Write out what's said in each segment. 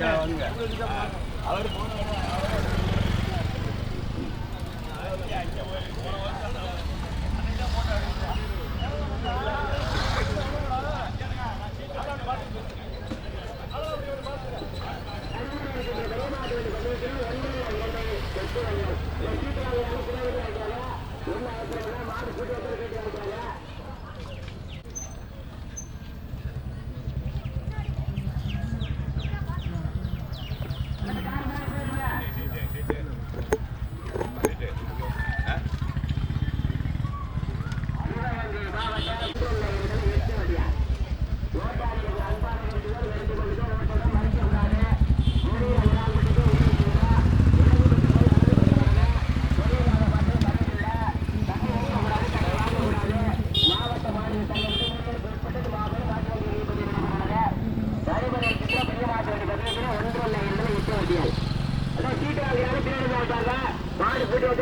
நான் வண்டியில்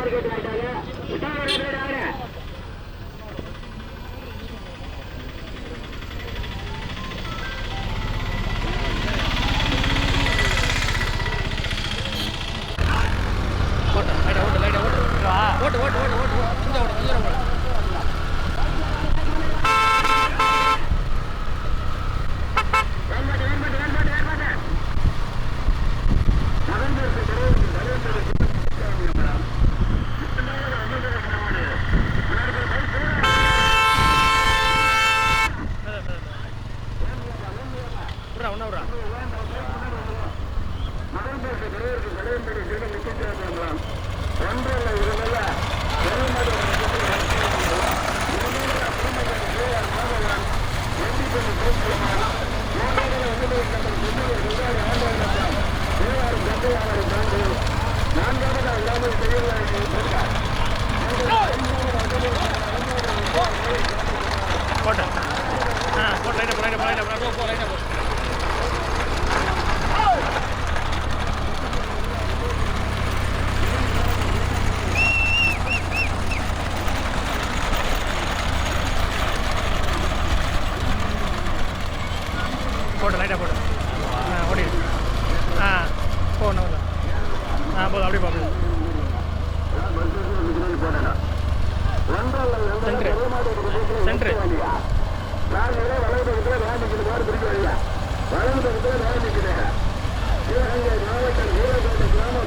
நீங்கள்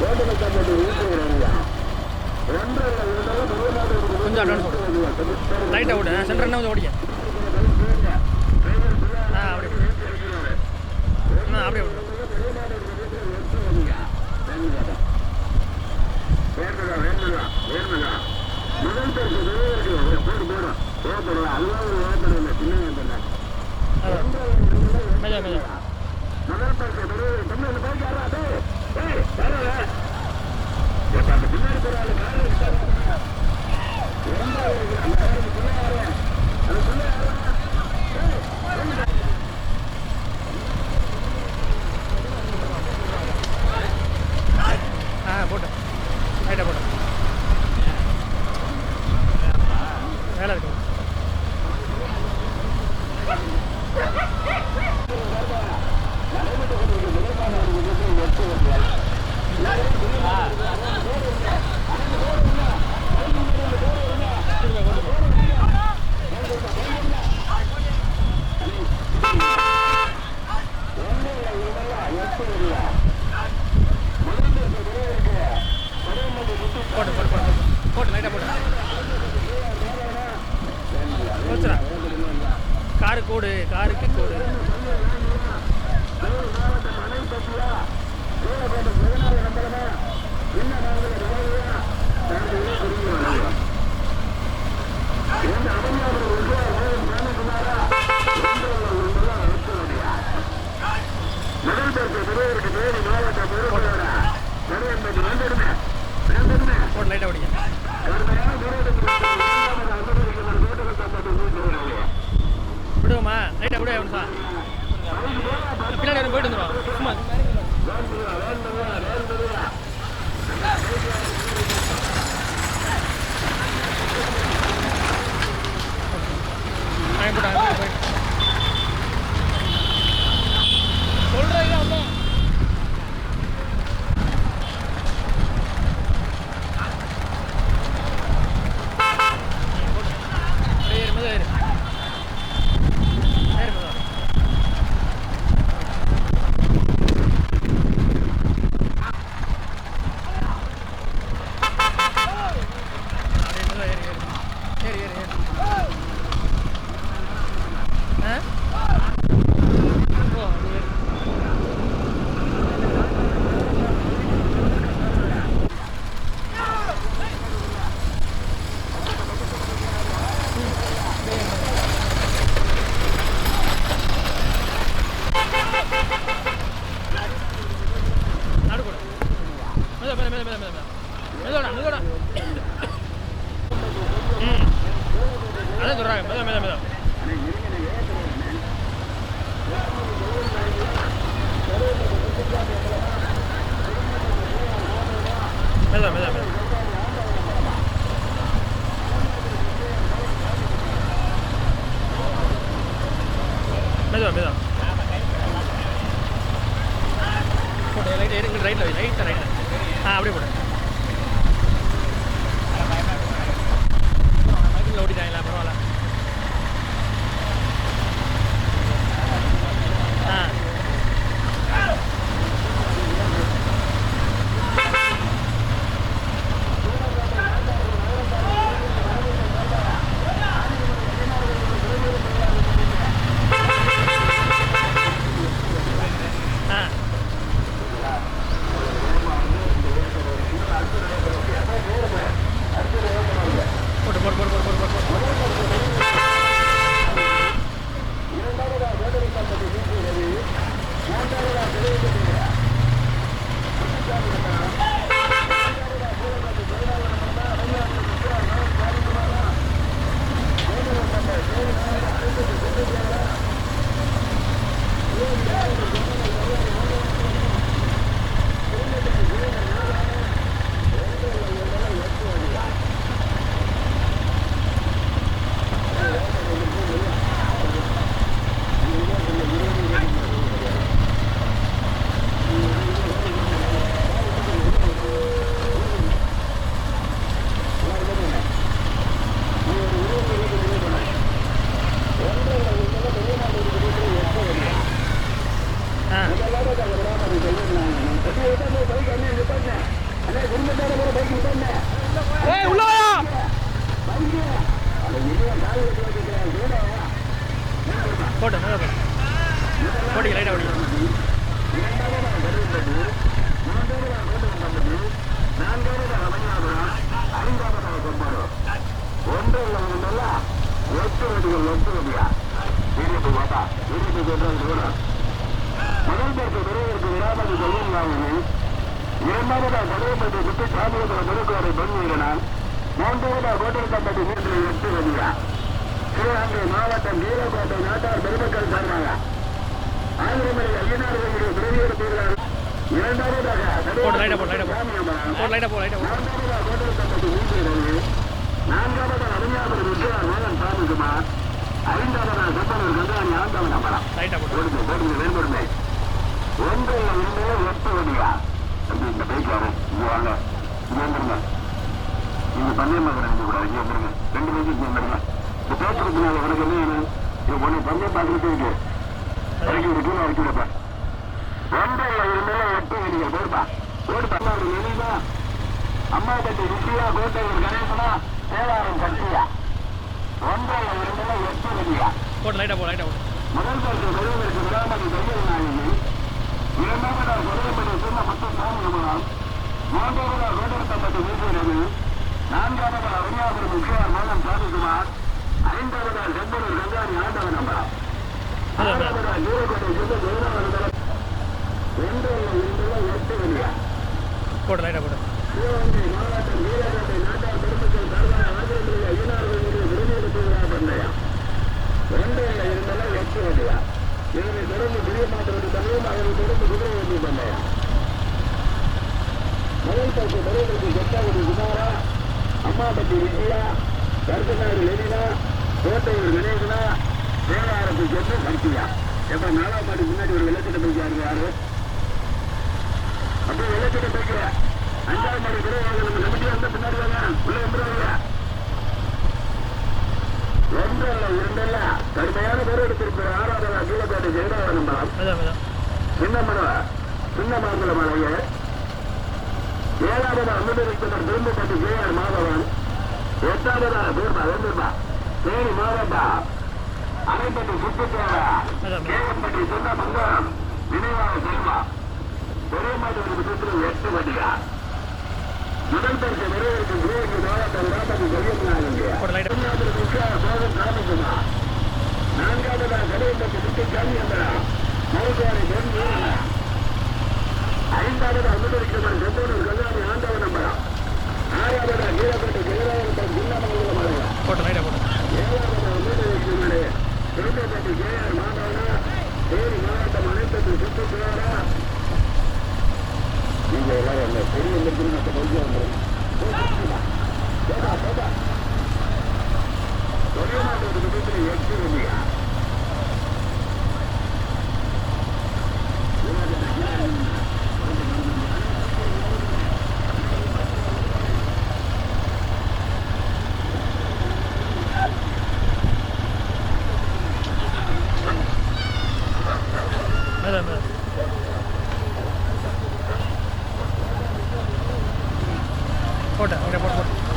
கல்யாணங்க நல்லா போட்டு லைட்டாக ஓடி கொஞ்சம் அட்வான்ஸ் போடு லைட்டாக ஓடு சென்டர் என்ன கொஞ்சம் ஓடிக்க ஆ அப்படியே. ஆ அப்படியே மெஜா மெஜா ரைட் அப்படியே அவனு சார் பின்னாடி போயிட்டு வந்துடும் சும்மா போயிட்டு கொஞ்சம் ரைட்டில் வை ரைட்டாக ரைட்டில் ஆ அப்படியே போடுங்க பைக்கில் ஓட்டிட்டாங்களா? பரவாயில்ல. போட்டு மேலே போட்டு. போட்டு லைட்டாக ஓடி ஒன்று இல்லை ஒன்றுல எட்டு வடிகள் எட்டு வடியா இருபது பாப்பா இருபது கூட முதல் பேருக்கு விரைவிற்கு விடாமல் சொல்லும் இரண்டாவது பதிவு பற்றி விட்டு காதலுக்கு மறுக்கிறாரை பண்ணி நான் மூன்றாவது கோட்டை மீட்டில் வெற்றி வருகிறார் சிவகங்கை மாவட்டம் வீரக்கோட்டை நாட்டார் பெருமக்கள் சார்பாக ஆயிரம் ஐயனார்களுடைய துறவியர் பெறுகிறார் இரண்டாவதாக நான்காவது அருமையாளர் விஜயார் மோகன் சாமிக்குமார் ஐந்தாவதாக சொத்தனர் கந்தாணி ஆண்டவன் அம்பலம். கொடுங்க கொடுங்க வேண்டுமே ஒன்றில் ஒன்று ஒத்து வருகிறார் இந்த பைக் வரும். இங்கே வாங்க. இங்கே வந்துருங்க. இந்த பந்தயம் பார்க்க நினைக்கக்கூடாது ரெண்டு பேருக்கு இங்கே வந்துருங்க இந்த பேசுறதுனால உனக்கு என்ன வேணும் உன்னை பந்தயம் பார்க்கறதே இருக்கு. இறக்கி விட்டு இறக்கி விடப்பா. ஒன்று இல்லை எட்டு நீங்க போடுப்பா போடுப்பா ஒரு எளிதா அம்மா கட்டி ருசியா கோட்டை ஒரு கணேசனா தேவாரம் கட்டியா? ஒன்று இல்லை இரண்டு எட்டு வெளியா போட்டு லைட்டா போ லைட்டா போ முதல் பரிசு பெறுவதற்கு விடாமணி தையல் நாயகி இரண்டாவதாக கொலையப்பட்ட சொன்ன மொத்த சாமி அமரால் மூன்றாவதாக கோட்டை தம்பட்டு வீசுகிறது நான்காவது அருமையாபுரம் முக்கியார் மோகன் சாமிக்குமார் ஐந்தாவது செம்பூர் கங்காரி ஆண்டவன் நம்பலாம் ஆறாவது ஈரோடு ஜில்ல ஜெயலலிதா ஒன்று இல்லை எட்டு வெளியா போட லைட்டா போட. சிவகங்கை மாவட்டம் வீரகோட்டை நாட்டார் பெருமக்கள் சார்பாக ஆசிரியர்களுடைய ஐயனார்களுடைய விருதுகளுக்கு விழா பண்ணையா ஒன்று இருந்தாலும் எட்டு வெளியா இதனை தொடர்ந்து புதிய மாற்றத்தை தனியும் அதனை அம்மாபட்டி விஜயா கருத்தநாடு லெனினா கோட்டையூர் கணேசனா தேவாரத்து சொத்து சக்தியா எப்ப நாலாம் பாட்டு முன்னாடி ஒரு விளக்கத்தை போய் யாரு? அப்படியே விளக்கத்தை போய்க்கிற அஞ்சாவது மாடி விரைவாக நம்ம நம்பிக்கை வந்த பின்னாடி வாங்க. உள்ள வந்துருவாங்க ஒன்றல்ல இரண்டல்ல. கடுமையான பேர் எடுத்திருக்கிற ஆறாவது கீழக்காட்டு ஜெயராவன் மெதா சின்ன மனவ சின்ன மாங்குள மலைய. ஏழாவது அமிர்தரித்தவர் திரும்பப்பட்டு ஜெயார் எட்டாவதா? தூர்பா வெந்தூர்பா தேனி மாவட்டா அரைப்பட்டி சுற்றுச்சேவா கேவன்பட்டி சொன்ன மங்கலம் நினைவாக செல்வா ஒரே மாதிரி சுற்று எட்டு வண்டியா? முதல் பரிசு நிறைவேற்று குருவுக்கு மாவட்டம் மூன்றாவது முக்கிய சோதன் ராமகுமா நான்காவதா? கடையப்பட்டு சுற்றி ஐந்தாவது? அமிர்தரிக்கிறவன் செந்தூர் கல்யாணி ஆண்டவ நம்பரா ஆறாவது கீழப்பட்டு ஜெயராஜன் ஜில்லாமங்கலம் மலையா போட்டு லைட்டாக போடு ஏழாவது அமிர்தரிக்கிறவனே திருப்பதி ஜெயர் மாதவனா தேனி மாவட்டம் அனைத்து சுற்றுச்சுவாரா நீங்க எல்லாரும் பெரிய கொஞ்சம் வந்துடும் எட்டு இல்லையா மெதா மெதா போட்டு லைட்டாக போட்டு போட்டு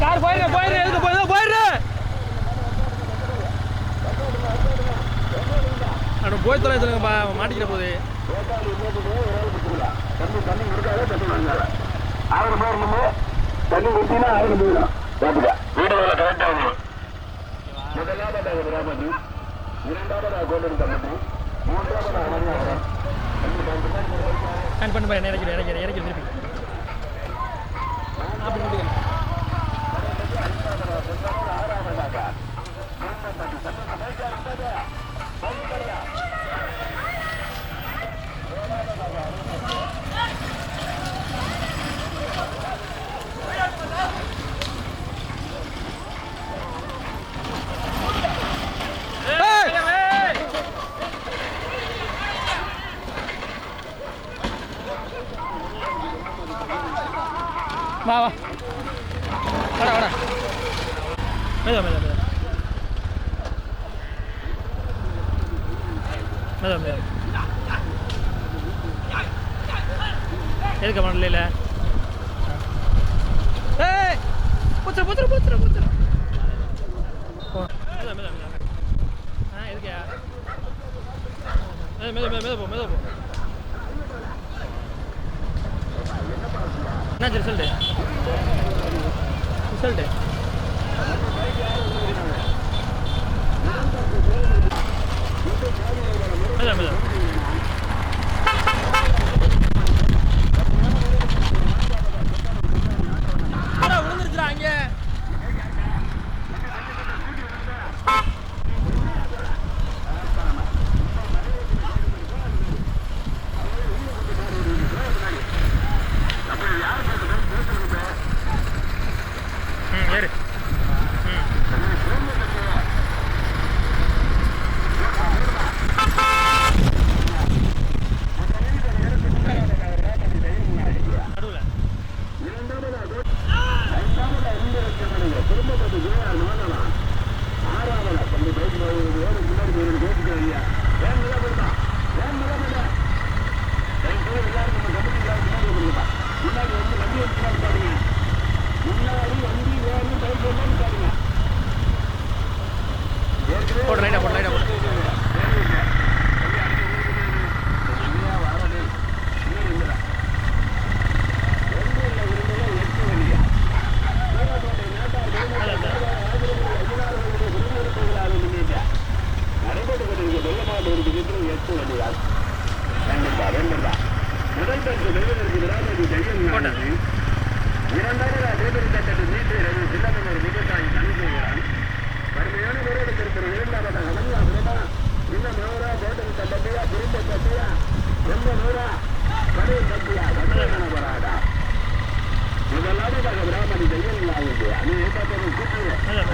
கார் போயிரு போயிரு எதுக்கு போயிரு போயிரு. அட போய் தொலை சொல்லுங்க மாட்டிக்கிற போது. வேட்டாளி ஆயிரம் பேர் நம்ம தண்ணி ஆயிரம் போயிடும் வீடு வேலை கரெக்டாக முதலாவதாக இரண்டாவதாக கோல்டன் மூன்றாவதாக மணியாவரம் பண்ணி பாரு இறக்கி திருப்பி அப்படி முடியும் வா வா வாடா வாடா மெதா மெதா Hello.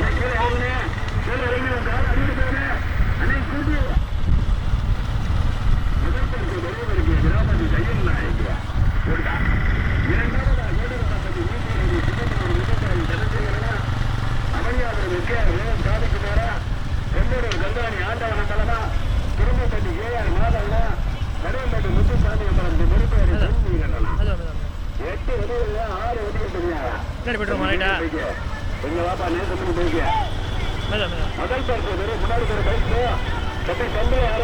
ਤੇ ਸਾਹਮਣੇ ਆ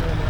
Yeah.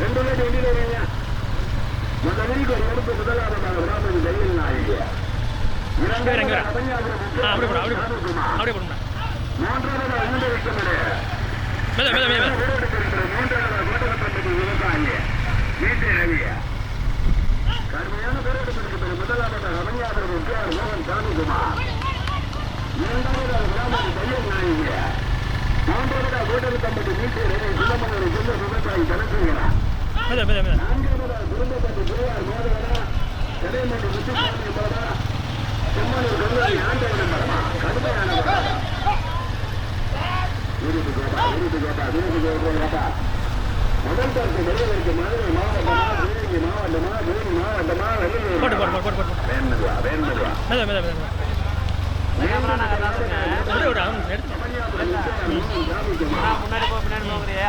ரெண்டு பேர் வண்டியில் வரீங்க முதலில் கொண்டு முதலாவதாக உடாமதி வெயில் நாயகி. மூன்றாவது அனுபவிக்கிறது மூன்றாவது விவசாயி வீட்டு ரவியா கடுமையான பேரெடுப்பிற்கு முதலாவதாக அமைஞாபுரம் கே ஆர் மோகன் சாமிகுமார். இரண்டாவதாக கிராமம் தையல் நாயகி. மூன்றாவதாக கூட்டணி தம்பதி வீட்டு ரவி சுப்பிரமணியர் சுந்த விவசாயி தனசுகிறார் நான்கு குடும்பப்பட்டு குருவார் மாதவனா சென்னைமன்ற முத்துசாமி பாபா செம்மனூர் கல்லூரி ஆண்டவன மரமா கடுமையான விருது கோபா விருது கோபா விருது கோபா முதல் தரத்து வெளியிலிருக்கு மதுரை மாவட்டமா திருநெல்வேலி மாவட்டமா விருது முன்னாடி போ பின்னாடி போகிறியே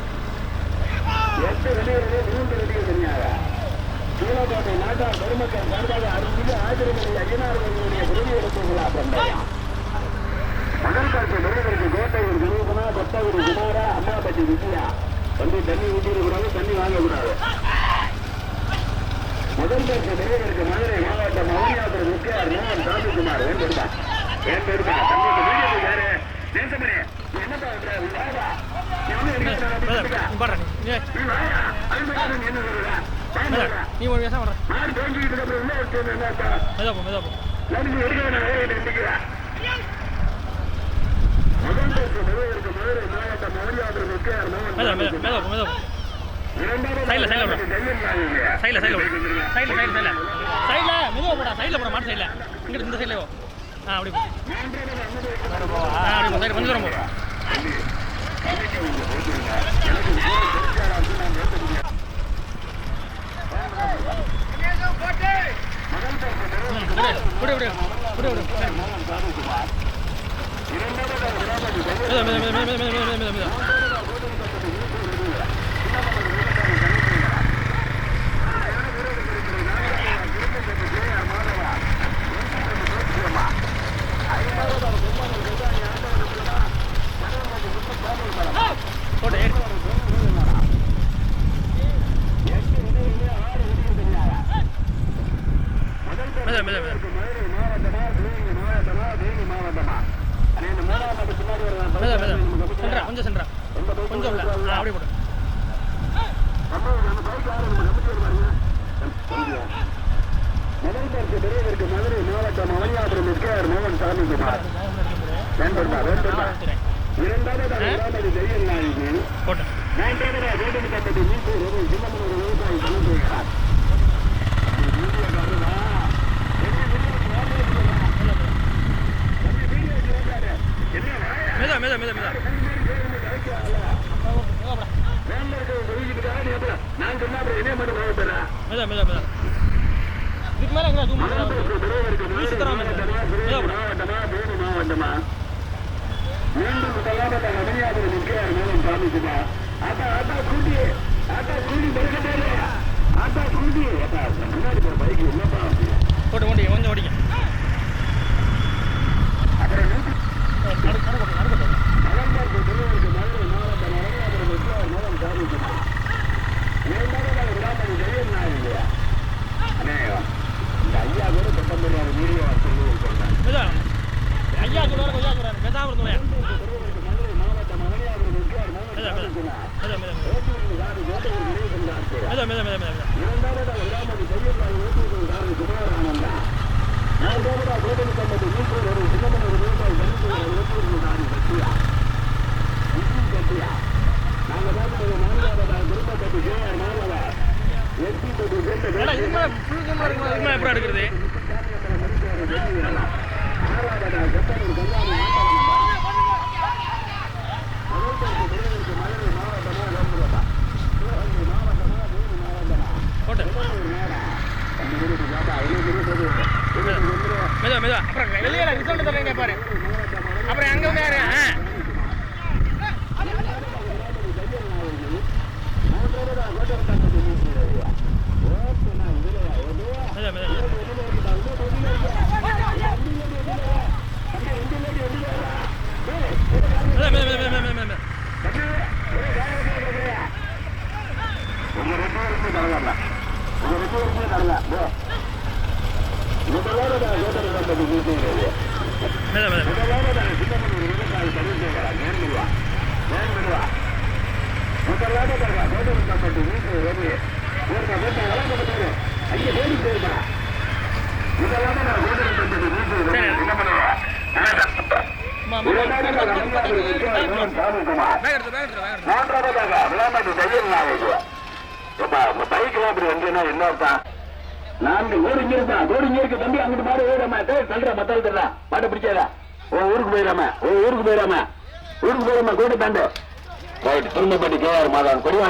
எட்டு விடுதிகளிலே மூன்று விடுதிகள் தனியாக சூழக்கோட்டை நாட்டார் பெருமக்கள் சார்பாக அருள்மிகு ஆசிரியர்களை ஐயனார்களுடைய விடுதிகளுக்கு விழாப்பண்டையா மகன்காட்சி முருகனுக்கு கோட்டையில் வினோதனா கொத்தகுரு குமாரா அம்மாபட்டி விஜயா வந்து தண்ணி ஊற்றிடக்கூடாது தண்ணி வாங்கக்கூடாது முதல் பரிசு முருகனுக்கு மதுரை மாவட்டம் மௌனியாபுரம் முக்கியார் மோகன் சாமிக்குமார் ஏன் பெருமா ஏன் பெருமா தங்களுக்கு வீடியோ நீ ஒரு பேச பண்ற மெதா போ. மெதா போ மெதா மெதா மெதா போ. மெதா போ சைடில். சைடில் போட சைடில் சைடில் இந்த சைடில் ஆ அப்படி போ. சைடு கொஞ்சம் தூரம் போ. விடு விடு விடு விடு போட்டு வேண்டுமா? மீண்டும் முதலாவது ரமணியாவது நிற்கிறார் மேலும் சாமிக்குமா ஆட்டா ஆட்டா கூட்டி ஆட்டா கூட்டி பெருக்கட்டே ஆட்டா கூட்டி ஆட்டா முன்னாடி போற பைக் என்னப்பா போட்டு ஓடி கொஞ்சம் ஓடிங்க. அப்புறம் ஐயா கூட பத்தொன்பதாயிரம் ஐயா சொல்றாரு ஐயா சொல்றாரு பேசாம இருந்தோம் மெதா மெதா மெதா மெதா நான் தேவதா கோபுரம் சம்பந்தம் நீக்கிறோம் ஒரு சின்ன மேல மேல. பைக்லாம் அப்படி வந்தீங்கன்னா என்ன அர்த்தம்? நான்கு ஓடு இங்க இருக்கா? ஓடு இங்க இருக்கு. தம்பி அங்கிட்டு மாடு ஓடாம தள்ளுற மத்தால் தள்ளுறா மாட்டை பிடிக்காதா. ஓ ஊருக்கு போயிடாம. ஓ ஊருக்கு போயிடாம. ஊருக்கு போயிடாம கோட்டை தாண்டு. ரைட் திரும்ப பண்ணி கேஆர் மாதான் கொடிவாங்க